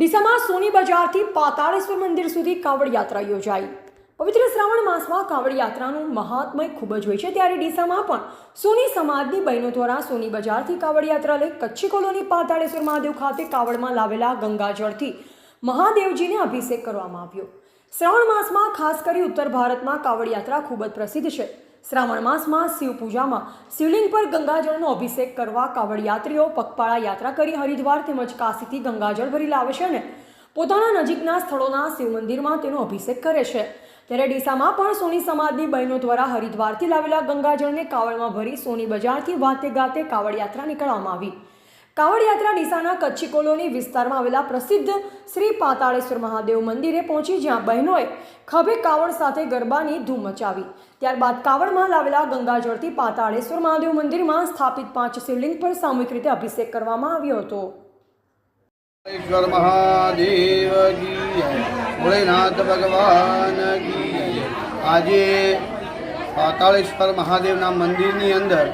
ડીસામાં સોની બજારથી પાતાળેશ્વર મંદિર સુધી કાવડ યાત્રા યોજાઈ. પવિત્ર શ્રાવણ માસમાં કાવડ યાત્રાનું મહાત્મય ખૂબ જ હોય છે, ત્યારે ડીસામાં પણ સોની સમાજની બહેનો દ્વારા સોની બજારથી કાવડ યાત્રા લઈ કચ્છી કોલોની પાતાળેશ્વર મહાદેવ ખાતે કાવડમાં લાવેલા ગંગાજળથી મહાદેવજીને અભિષેક કરવામાં આવ્યો. શ્રાવણ માસમાં ખાસ કરી ઉત્તર ભારતમાં કાવડ યાત્રા ખૂબ જ પ્રસિદ્ધ છે. શ્રાવણ માસમાં શિવ પૂજામાં શિવલિંગ પર ગંગાજળનો અભિષેક કરવા કાવડ યાત્રીઓ પગપાળા યાત્રા કરી હરિદ્વાર તેમજ કાશીથી ગંગાજળ ભરી લાવે છે અને પોતાના નજીકના સ્થળોના શિવ મંદિરમાં તેનો અભિષેક કરે છે. ત્યારે ડીસામાં પણ સોની સમાજની બહેનો દ્વારા હરિદ્વારથી લાવેલા ગંગાજળને કાવડમાં ભરી સોની બજારથી વાતે ગાતે કાવડ યાત્રા નીકળવામાં આવી. કાવડ યાત્રા ડીસાના કચ્છી કોલોની વિસ્તારમાં આવેલા પ્રસિદ્ધ શ્રી પાતાળેશ્વર મહાદેવ મંદિરે પહોંચી જ્યાં બહેનોએ ખભે કાવડ સાથે ગરબાની ધૂમ મચાવી. ત્યારબાદ કાવડમાં લાવેલા ગંગાજળથી પાતાળેશ્વર મહાદેવ મંદિરમાં સ્થાપિત પાંચ શિવલિંગ પર સામૂહિક રીતે અભિષેક કરવામાં આવ્યો હતો. મહાદેવ ભોળેનાથ ભગવાન આજે પાતાળેશ્વર મહાદેવના મંદિરની અંદર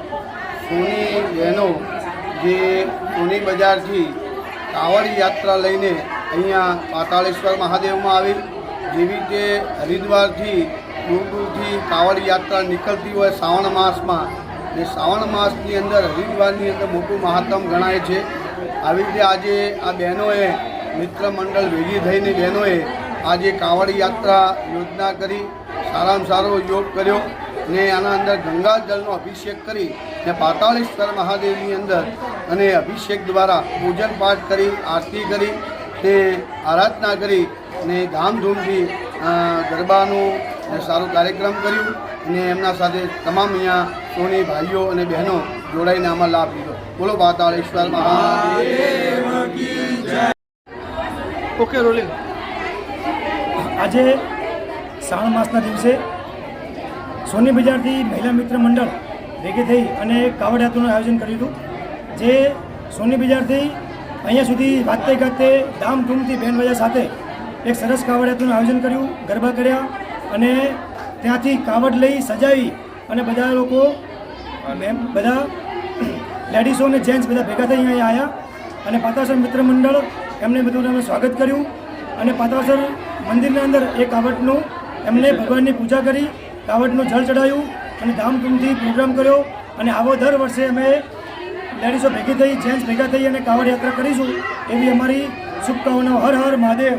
સોની બહેનો જે સોની બજારથી કાવડ યાત્રા લઈને અહીંયા પાતાળેશ્વર મહાદેવમાં આવી, જેવી રીતે હરિદ્વારથી દૂર દૂરથી કાવડ યાત્રા નીકળતી હોય શ્રાવણ માસમાં, ને શ્રાવણ માસની અંદર હરિદ્વારની અંદર મોટું મહાત્મ ગણાય છે. આવી રીતે આજે આ બહેનોએ મિત્ર મંડળ ભેગી થઈને બહેનોએ આજે કાવડ યાત્રા યોજના કરી, સારામાં સારો યોગ કર્યો. ને આના અંદર ગંગા જળનો અભિષેક કરી ને પાતાળેશ્વર મહાદેવની અંદર અને અભિષેક દ્વારા પૂજન પાઠ કરી, આરતી કરી તે આરાધના કરી ને ધામધૂમથી ગરબાનું સારો કાર્યક્રમ કર્યું અને એમના સાથે તમામ અહીંયા સોની ભાઈઓ અને બહેનો જોડાઈને આમાં લાભ લીધો. બોલો, પાતાળેશ્વર મહાદેવ. ઓકે રોલિંગ આજે શ્રાવણ માસના દિવસે સોની બજારથી મહિલા મિત્ર મંડળ ભેગી થઈ અને કાવડ યાત્રાનું આયોજન કર્યું હતું, જે સોની બજારથી અહીંયા સુધી વાતે ગાતે ધામધૂમથી બેન વજા સાથે એક સરસ કાવડ યાત્રાનું આયોજન કર્યું, ગરબા કર્યા અને ત્યાંથી કાવડ લઈ સજાવી અને બધા લોકો બધા લેડીઝો અને જેન્ટ્સ બધા ભેગા થઈ અહીંયા આવ્યા અને પાતાસર મિત્ર મંડળ એમને બધું અમે સ્વાગત કર્યું અને પાતાસર મંદિરની અંદર એ કાવડનું એમને ભગવાનની પૂજા કરી કાવડનું જળ ચઢાયું અને ધામધૂમથી પ્રોગ્રામ કર્યો. અને આવો દર વર્ષે અમે લેડીઝો ભેગી થઈ જેન્ટ્સ ભેગા થઈ અને કાવડ યાત્રા કરીશું એવી અમારી શુભકામનાઓ. હર હર મહાદેવ.